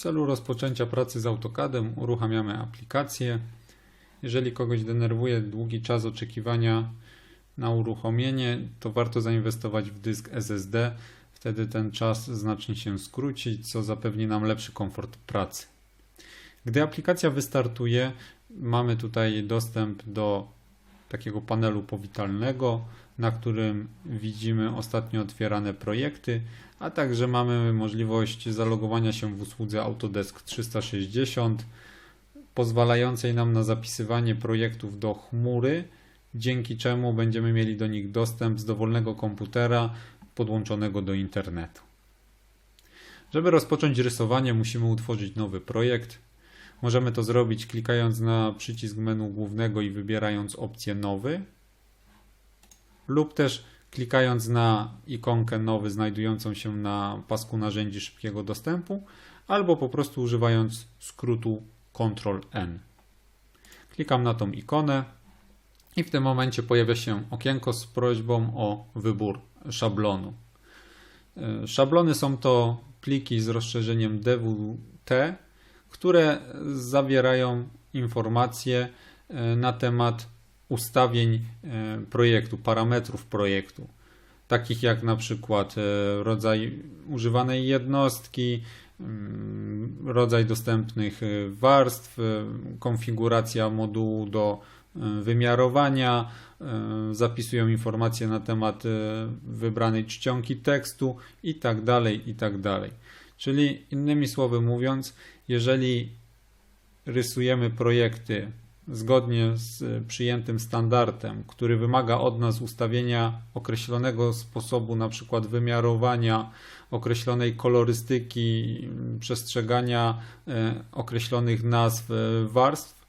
celu rozpoczęcia pracy z AutoCADem uruchamiamy aplikację. Jeżeli kogoś denerwuje długi czas oczekiwania na uruchomienie, to warto zainwestować w dysk SSD. Wtedy ten czas znacznie się skróci, co zapewni nam lepszy komfort pracy. Gdy aplikacja wystartuje, mamy tutaj dostęp do takiego panelu powitalnego, na którym widzimy ostatnio otwierane projekty, a także mamy możliwość zalogowania się w usłudze Autodesk 360, pozwalającej nam na zapisywanie projektów do chmury, dzięki czemu będziemy mieli do nich dostęp z dowolnego komputera podłączonego do internetu. Żeby rozpocząć rysowanie, musimy utworzyć nowy projekt. Możemy to zrobić klikając na przycisk menu głównego i wybierając opcję Nowy, lub też klikając na ikonkę Nowy znajdującą się na pasku narzędzi szybkiego dostępu, albo po prostu używając skrótu Ctrl N. Klikam na tą ikonę i w tym momencie pojawia się okienko z prośbą o wybór szablonu. E, Szablony są to pliki z rozszerzeniem DWT, które zawierają informacje e, na temat ustawień e, projektu, parametrów projektu, takich jak na przykład e, rodzaj używanej jednostki, mm, rodzaj dostępnych warstw, konfiguracja modułu do wymiarowania, zapisują informacje na temat wybranej czcionki tekstu itd. itd. Czyli innymi słowy mówiąc, jeżeli rysujemy projekty zgodnie z przyjętym standardem, który wymaga od nas ustawienia określonego sposobu, na przykład wymiarowania, określonej kolorystyki, przestrzegania e, określonych nazw e, warstw,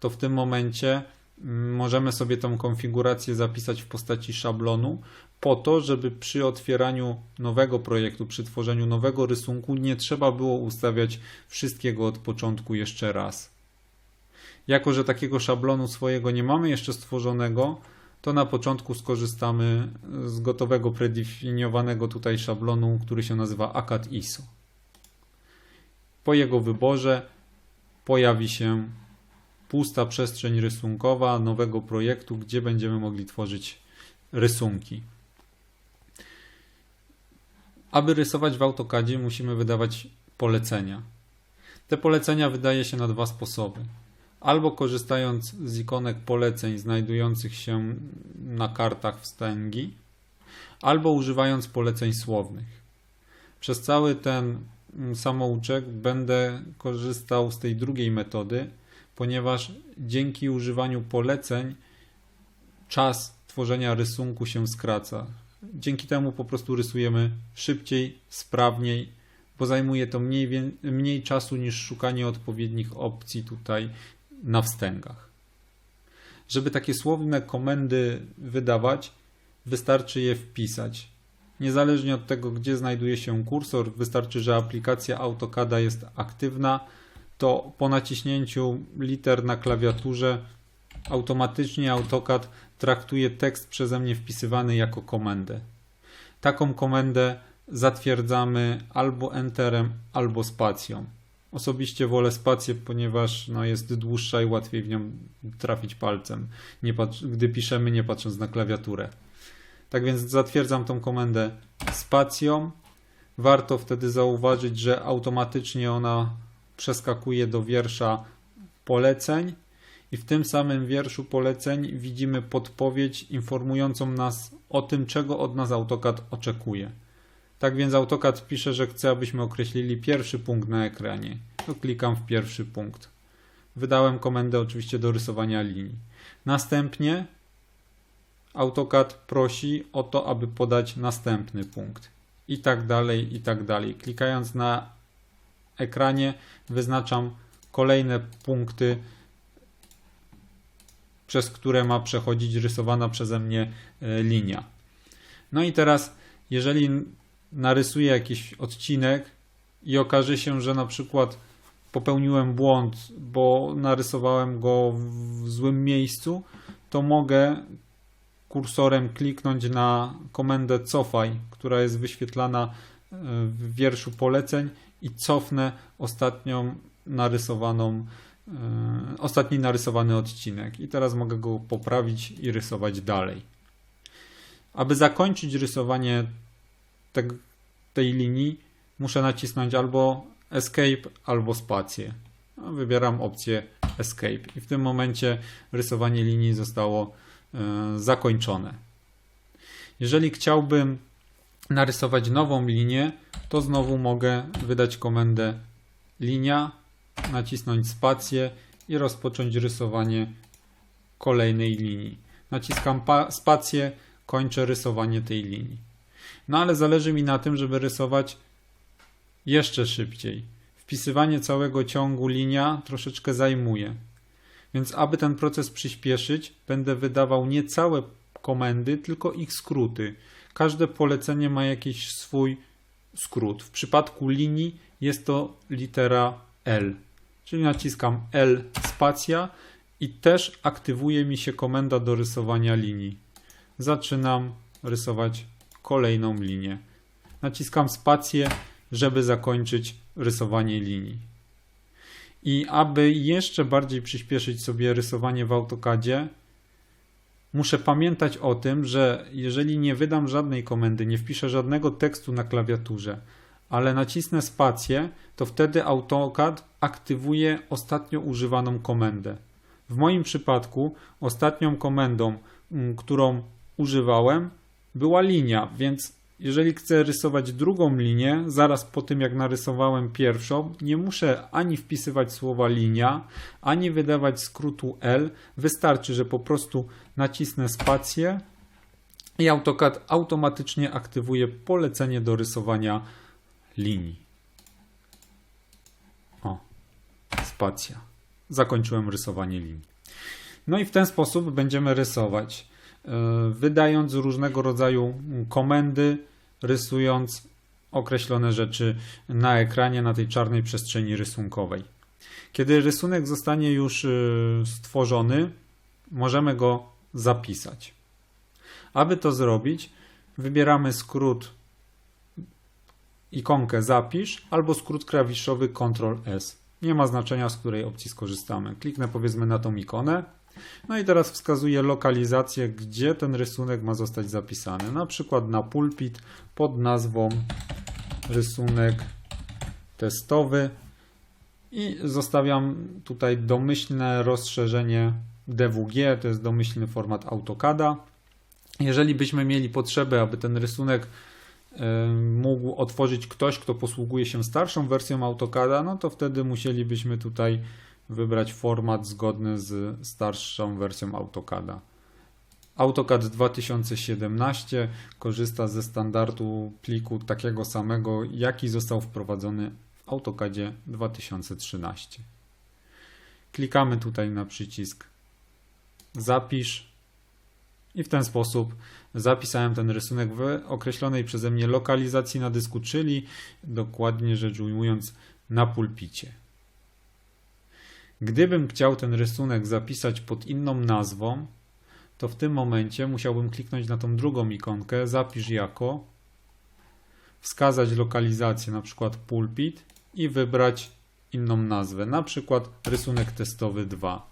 to w tym momencie mm, możemy sobie tą konfigurację zapisać w postaci szablonu, po to, żeby przy otwieraniu nowego projektu, przy tworzeniu nowego rysunku nie trzeba było ustawiać wszystkiego od początku jeszcze raz. Jako, że takiego szablonu swojego nie mamy jeszcze stworzonego, to na początku skorzystamy z gotowego, predefiniowanego tutaj szablonu, który się nazywa ACAD ISO. Po jego wyborze pojawi się pusta przestrzeń rysunkowa nowego projektu, gdzie będziemy mogli tworzyć rysunki. Aby rysować w AutoCADzie musimy wydawać polecenia. Te polecenia wydaje się na dwa sposoby. Albo korzystając z ikonek poleceń znajdujących się na kartach wstęgi, albo używając poleceń słownych. Przez cały ten samouczek będę korzystał z tej drugiej metody, ponieważ dzięki używaniu poleceń czas tworzenia rysunku się skraca. Dzięki temu po prostu rysujemy szybciej, sprawniej, bo zajmuje to mniej, mniej czasu niż szukanie odpowiednich opcji tutaj na wstęgach. Żeby takie słowne komendy wydawać, wystarczy je wpisać. Niezależnie od tego, gdzie znajduje się kursor, wystarczy, że aplikacja AutoCADa jest aktywna, to po naciśnięciu liter na klawiaturze automatycznie AutoCAD traktuje tekst przeze mnie wpisywany jako komendę. Taką komendę zatwierdzamy albo Enterem, albo spacją. Osobiście wolę spację, ponieważ no, jest dłuższa i łatwiej w nią trafić palcem, gdy piszemy nie patrząc na klawiaturę. Tak więc zatwierdzam tą komendę spacją. Warto wtedy zauważyć, że automatycznie ona przeskakuje do wiersza poleceń i w tym samym wierszu poleceń widzimy podpowiedź informującą nas o tym, czego od nas AutoCAD oczekuje. Tak więc AutoCAD pisze, że chce, abyśmy określili pierwszy punkt na ekranie. To klikam w pierwszy punkt. Wydałem komendę oczywiście do rysowania linii. Następnie AutoCAD prosi o to, aby podać następny punkt. I tak dalej, i tak dalej. Klikając na ekranie wyznaczam kolejne punkty przez które ma przechodzić rysowana przeze mnie e, linia. No i teraz, jeżeli narysuję jakiś odcinek i okaże się, że na przykład popełniłem błąd, bo narysowałem go w złym miejscu, to mogę kursorem kliknąć na komendę cofaj, która jest wyświetlana e, w wierszu poleceń i cofnę ostatnią narysowaną, e, ostatni narysowany odcinek. I teraz mogę go poprawić i rysować dalej. Aby zakończyć rysowanie te, tej linii, muszę nacisnąć albo Escape, albo spację. No, wybieram opcję Escape i w tym momencie rysowanie linii zostało e, zakończone. Jeżeli chciałbym narysować nową linię, to znowu mogę wydać komendę linia, nacisnąć spację i rozpocząć rysowanie kolejnej linii. Naciskam spację, kończę rysowanie tej linii. No ale zależy mi na tym, żeby rysować jeszcze szybciej. Wpisywanie całego ciągu linia troszeczkę zajmuje. Więc aby ten proces przyspieszyć, będę wydawał nie całe komendy, tylko ich skróty. Każde polecenie ma jakiś swój skrót. W przypadku linii jest to litera L, czyli naciskam L spacja i też aktywuje mi się komenda do rysowania linii. Zaczynam rysować kolejną linię. Naciskam spację, żeby zakończyć rysowanie linii. I aby jeszcze bardziej przyspieszyć sobie rysowanie w AutoCADzie, muszę pamiętać o tym, że jeżeli nie wydam żadnej komendy, nie wpiszę żadnego tekstu na klawiaturze, ale nacisnę spację, to wtedy AutoCAD aktywuje ostatnio używaną komendę. W moim przypadku ostatnią komendą, mm, którą używałem, była linia, więc jeżeli chcę rysować drugą linię, zaraz po tym jak narysowałem pierwszą, nie muszę ani wpisywać słowa linia, ani wydawać skrótu L. Wystarczy, że po prostu nacisnę spację i AutoCAD automatycznie aktywuje polecenie do rysowania linii. O, spacja. Zakończyłem rysowanie linii. No i w ten sposób będziemy rysować wydając różnego rodzaju komendy, rysując określone rzeczy na ekranie, na tej czarnej przestrzeni rysunkowej. Kiedy rysunek zostanie już e, stworzony, możemy go zapisać. Aby to zrobić, wybieramy skrót ikonkę zapisz albo skrót klawiszowy Ctrl S. Nie ma znaczenia z której opcji skorzystamy. Kliknę powiedzmy na tą ikonę no i teraz wskazuję lokalizację, gdzie ten rysunek ma zostać zapisany. Na przykład na pulpit pod nazwą rysunek testowy i zostawiam tutaj domyślne rozszerzenie DWG, to jest domyślny format AutoCADa. Jeżeli byśmy mieli potrzebę, aby ten rysunek mógł otworzyć ktoś, kto posługuje się starszą wersją AutoCADa, no to wtedy musielibyśmy tutaj wybrać format zgodny z starszą wersją AutoCADa. AutoCAD 2017 korzysta ze standardu pliku takiego samego, jaki został wprowadzony w AutoCADzie 2013. Klikamy tutaj na przycisk Zapisz i w ten sposób zapisałem ten rysunek w określonej przeze mnie lokalizacji na dysku, czyli dokładnie rzecz ujmując na pulpicie. Gdybym chciał ten rysunek zapisać pod inną nazwą, to w tym momencie musiałbym kliknąć na tą drugą ikonkę, zapisz jako, wskazać lokalizację, na przykład pulpit i wybrać inną nazwę, na przykład rysunek testowy 2.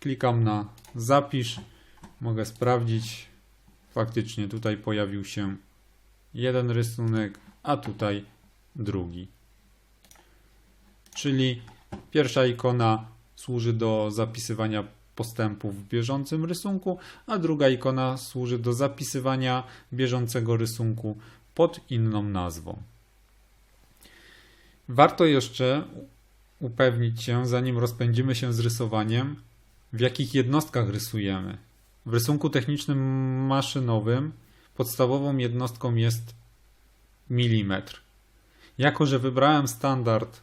Klikam na zapisz, mogę sprawdzić, faktycznie tutaj pojawił się jeden rysunek, a tutaj drugi. Czyli Pierwsza ikona służy do zapisywania postępów w bieżącym rysunku, a druga ikona służy do zapisywania bieżącego rysunku pod inną nazwą. Warto jeszcze upewnić się, zanim rozpędzimy się z rysowaniem, w jakich jednostkach rysujemy. W rysunku technicznym maszynowym podstawową jednostką jest milimetr. Jako, że wybrałem standard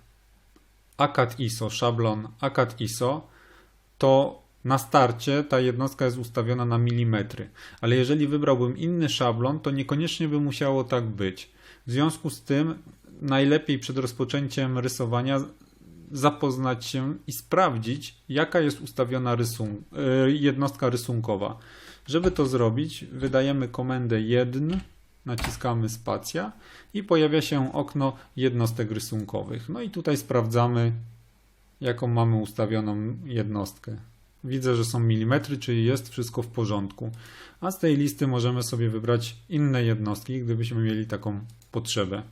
ACAD ISO, szablon ACAD ISO, to na starcie ta jednostka jest ustawiona na milimetry, ale jeżeli wybrałbym inny szablon, to niekoniecznie by musiało tak być. W związku z tym najlepiej przed rozpoczęciem rysowania zapoznać się i sprawdzić, jaka jest ustawiona rysun e, jednostka rysunkowa. Żeby to zrobić, wydajemy komendę 1 naciskamy spacja i pojawia się okno jednostek rysunkowych. No i tutaj sprawdzamy, jaką mamy ustawioną jednostkę. Widzę, że są milimetry, czyli jest wszystko w porządku. A z tej listy możemy sobie wybrać inne jednostki, gdybyśmy mieli taką potrzebę.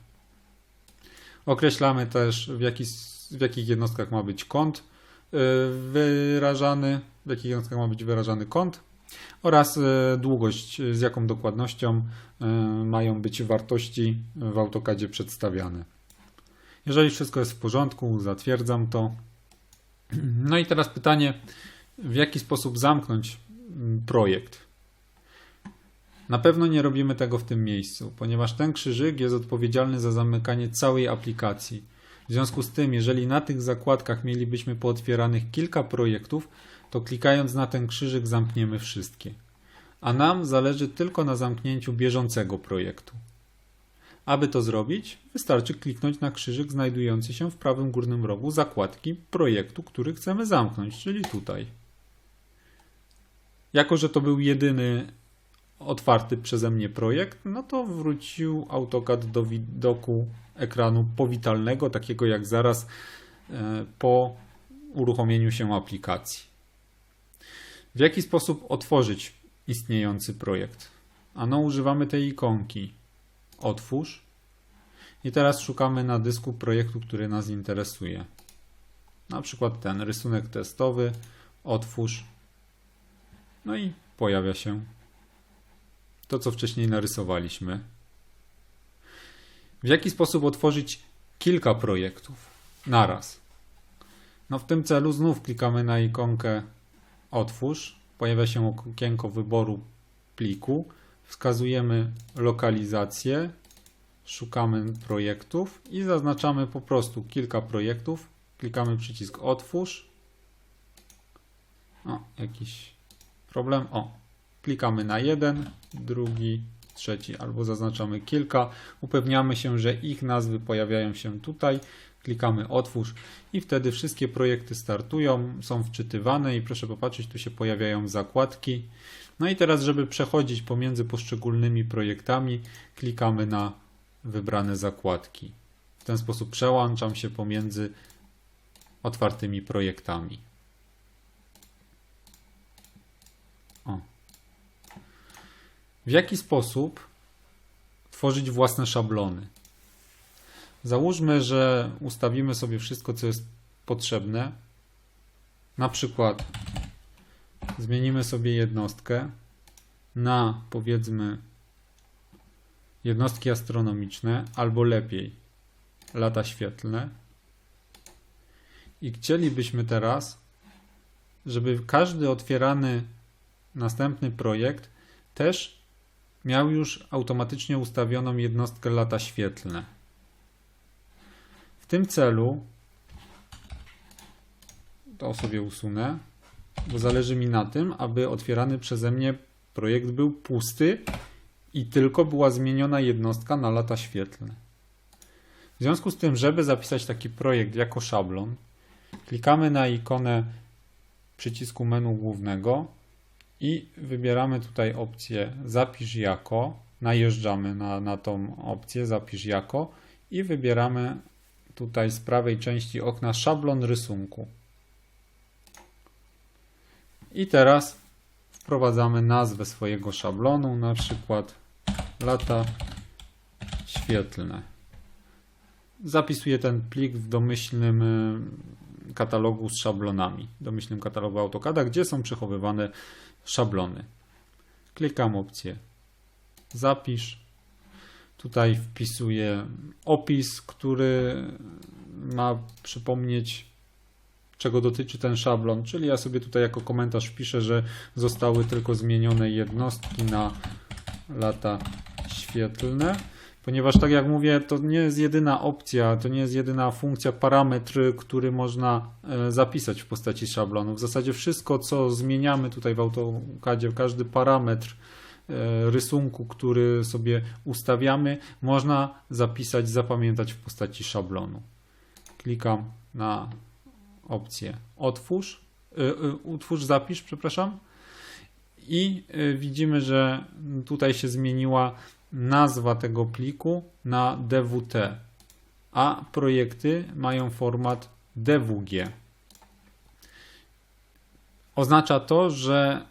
Określamy też, w, jaki, w jakich jednostkach ma być kąt yy, wyrażany, w jakich jednostkach ma być wyrażany kąt oraz yy, długość, z jaką dokładnością yy, mają być wartości w AutoCADzie przedstawiane. Jeżeli wszystko jest w porządku, zatwierdzam to. No i teraz pytanie, w jaki sposób zamknąć mm, projekt. Na pewno nie robimy tego w tym miejscu, ponieważ ten krzyżyk jest odpowiedzialny za zamykanie całej aplikacji. W związku z tym, jeżeli na tych zakładkach mielibyśmy pootwieranych kilka projektów, to klikając na ten krzyżyk zamkniemy wszystkie. A nam zależy tylko na zamknięciu bieżącego projektu. Aby to zrobić, wystarczy kliknąć na krzyżyk znajdujący się w prawym górnym rogu zakładki projektu, który chcemy zamknąć, czyli tutaj. Jako, że to był jedyny otwarty przeze mnie projekt, no to wrócił AutoCAD do widoku ekranu powitalnego, takiego jak zaraz e, po uruchomieniu się aplikacji. W jaki sposób otworzyć istniejący projekt? Ano używamy tej ikonki otwórz i teraz szukamy na dysku projektu, który nas interesuje. Na przykład ten rysunek testowy, otwórz no i pojawia się to, co wcześniej narysowaliśmy. W jaki sposób otworzyć kilka projektów naraz? No w tym celu znów klikamy na ikonkę Otwórz. Pojawia się okienko wyboru pliku. Wskazujemy lokalizację, szukamy projektów i zaznaczamy po prostu kilka projektów. Klikamy przycisk Otwórz. O, jakiś problem. O, klikamy na jeden, drugi, trzeci albo zaznaczamy kilka. Upewniamy się, że ich nazwy pojawiają się tutaj. Klikamy otwórz i wtedy wszystkie projekty startują, są wczytywane i proszę popatrzeć, tu się pojawiają zakładki. No i teraz, żeby przechodzić pomiędzy poszczególnymi projektami, klikamy na wybrane zakładki. W ten sposób przełączam się pomiędzy otwartymi projektami. O. W jaki sposób tworzyć własne szablony? Załóżmy, że ustawimy sobie wszystko, co jest potrzebne. Na przykład zmienimy sobie jednostkę na powiedzmy jednostki astronomiczne, albo lepiej lata świetlne. I chcielibyśmy teraz, żeby każdy otwierany następny projekt też miał już automatycznie ustawioną jednostkę lata świetlne. W tym celu to sobie usunę, bo zależy mi na tym, aby otwierany przeze mnie projekt był pusty i tylko była zmieniona jednostka na lata świetlne. W związku z tym, żeby zapisać taki projekt jako szablon, klikamy na ikonę przycisku menu głównego i wybieramy tutaj opcję zapisz jako, najeżdżamy na, na tą opcję zapisz jako i wybieramy tutaj z prawej części okna szablon rysunku. I teraz wprowadzamy nazwę swojego szablonu, na przykład lata świetlne. Zapisuję ten plik w domyślnym y, katalogu z szablonami, domyślnym katalogu AutoCADa, gdzie są przechowywane szablony. Klikam opcję zapisz. Tutaj wpisuję opis, który ma przypomnieć czego dotyczy ten szablon, czyli ja sobie tutaj jako komentarz wpiszę, że zostały tylko zmienione jednostki na lata świetlne ponieważ tak jak mówię, to nie jest jedyna opcja, to nie jest jedyna funkcja, parametr, który można e, zapisać w postaci szablonu. W zasadzie wszystko, co zmieniamy tutaj w AutoCADzie, każdy parametr rysunku, który sobie ustawiamy, można zapisać, zapamiętać w postaci szablonu. Klikam na opcję otwórz, e, utwórz zapisz, przepraszam i widzimy, że tutaj się zmieniła nazwa tego pliku na DWT, a projekty mają format DWG. Oznacza to, że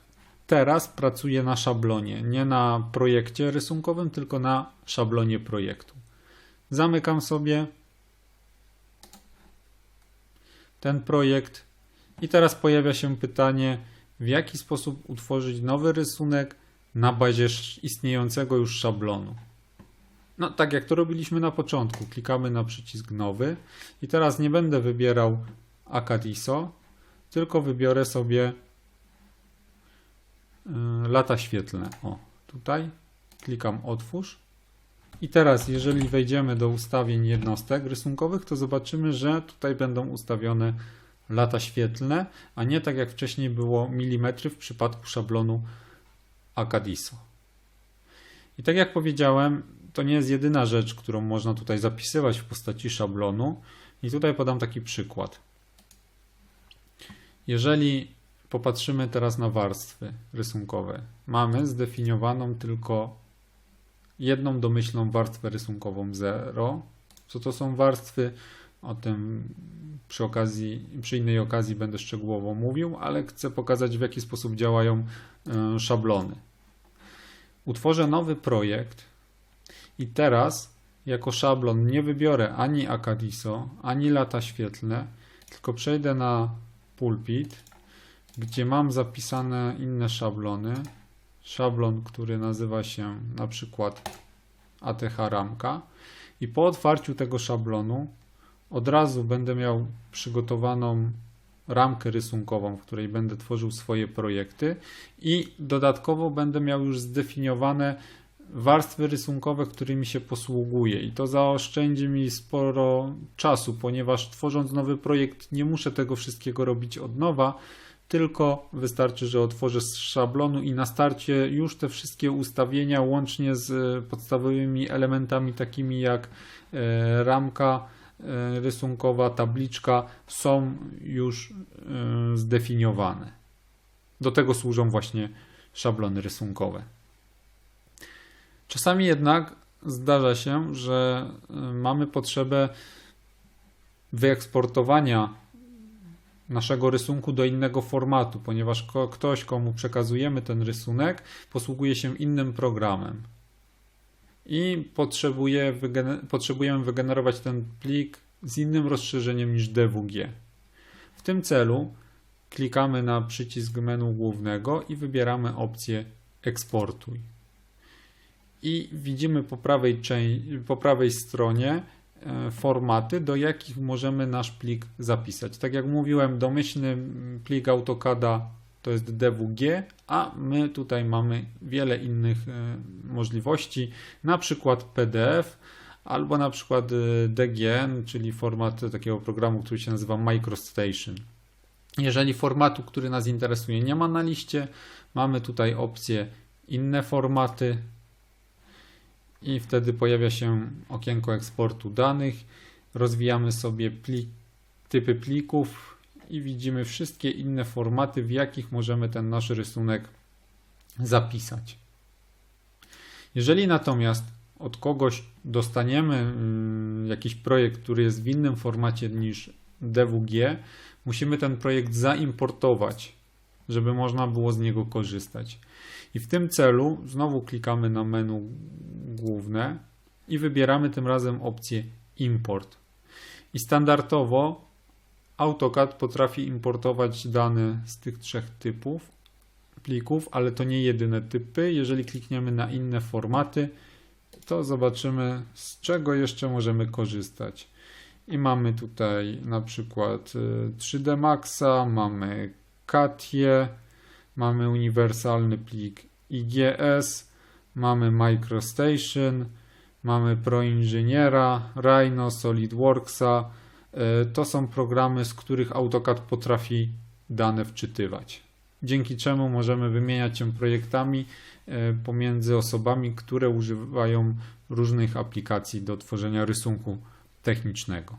teraz pracuję na szablonie, nie na projekcie rysunkowym, tylko na szablonie projektu. Zamykam sobie ten projekt i teraz pojawia się pytanie, w jaki sposób utworzyć nowy rysunek na bazie istniejącego już szablonu. No, tak jak to robiliśmy na początku, klikamy na przycisk nowy i teraz nie będę wybierał Acadiso, tylko wybiorę sobie lata świetlne. O, tutaj klikam otwórz. I teraz, jeżeli wejdziemy do ustawień jednostek rysunkowych, to zobaczymy, że tutaj będą ustawione lata świetlne, a nie tak jak wcześniej było milimetry w przypadku szablonu Acadiso. I tak jak powiedziałem, to nie jest jedyna rzecz, którą można tutaj zapisywać w postaci szablonu. I tutaj podam taki przykład. Jeżeli popatrzymy teraz na warstwy rysunkowe, mamy zdefiniowaną tylko jedną domyślną warstwę rysunkową 0. Co to są warstwy? O tym przy okazji, przy innej okazji będę szczegółowo mówił, ale chcę pokazać w jaki sposób działają e, szablony. Utworzę nowy projekt i teraz jako szablon nie wybiorę ani Acadiso, ani lata świetlne, tylko przejdę na pulpit, gdzie mam zapisane inne szablony. Szablon, który nazywa się na przykład ATH ramka. I po otwarciu tego szablonu od razu będę miał przygotowaną ramkę rysunkową, w której będę tworzył swoje projekty. I dodatkowo będę miał już zdefiniowane warstwy rysunkowe, którymi się posługuję. I to zaoszczędzi mi sporo czasu, ponieważ tworząc nowy projekt nie muszę tego wszystkiego robić od nowa, tylko wystarczy, że otworzę szablonu i na starcie już te wszystkie ustawienia łącznie z podstawowymi elementami takimi jak e, ramka e, rysunkowa, tabliczka są już e, zdefiniowane. Do tego służą właśnie szablony rysunkowe. Czasami jednak zdarza się, że mamy potrzebę wyeksportowania naszego rysunku do innego formatu, ponieważ ktoś, komu przekazujemy ten rysunek, posługuje się innym programem. I potrzebuje potrzebujemy wygenerować ten plik z innym rozszerzeniem niż DWG. W tym celu klikamy na przycisk menu głównego i wybieramy opcję Eksportuj. I widzimy po prawej, po prawej stronie formaty, do jakich możemy nasz plik zapisać. Tak jak mówiłem, domyślny plik AutoCADa to jest DWG, a my tutaj mamy wiele innych e, możliwości, na przykład PDF albo na przykład e, DGN, czyli format takiego programu, który się nazywa MicroStation. Jeżeli formatu, który nas interesuje, nie ma na liście, mamy tutaj opcję inne formaty, i wtedy pojawia się okienko eksportu danych. Rozwijamy sobie plik, typy plików i widzimy wszystkie inne formaty, w jakich możemy ten nasz rysunek zapisać. Jeżeli natomiast od kogoś dostaniemy mm, jakiś projekt, który jest w innym formacie niż DWG, musimy ten projekt zaimportować, żeby można było z niego korzystać. I w tym celu znowu klikamy na menu główne i wybieramy tym razem opcję Import. I standardowo AutoCAD potrafi importować dane z tych trzech typów plików, ale to nie jedyne typy. Jeżeli klikniemy na inne formaty, to zobaczymy z czego jeszcze możemy korzystać. I mamy tutaj na przykład 3D y, Maxa, mamy Katie, mamy uniwersalny plik IGS, mamy MicroStation, mamy ProInżyniera, Rhino, SolidWorksa. E, to są programy, z których AutoCAD potrafi dane wczytywać. Dzięki czemu możemy wymieniać się projektami e, pomiędzy osobami, które używają różnych aplikacji do tworzenia rysunku technicznego.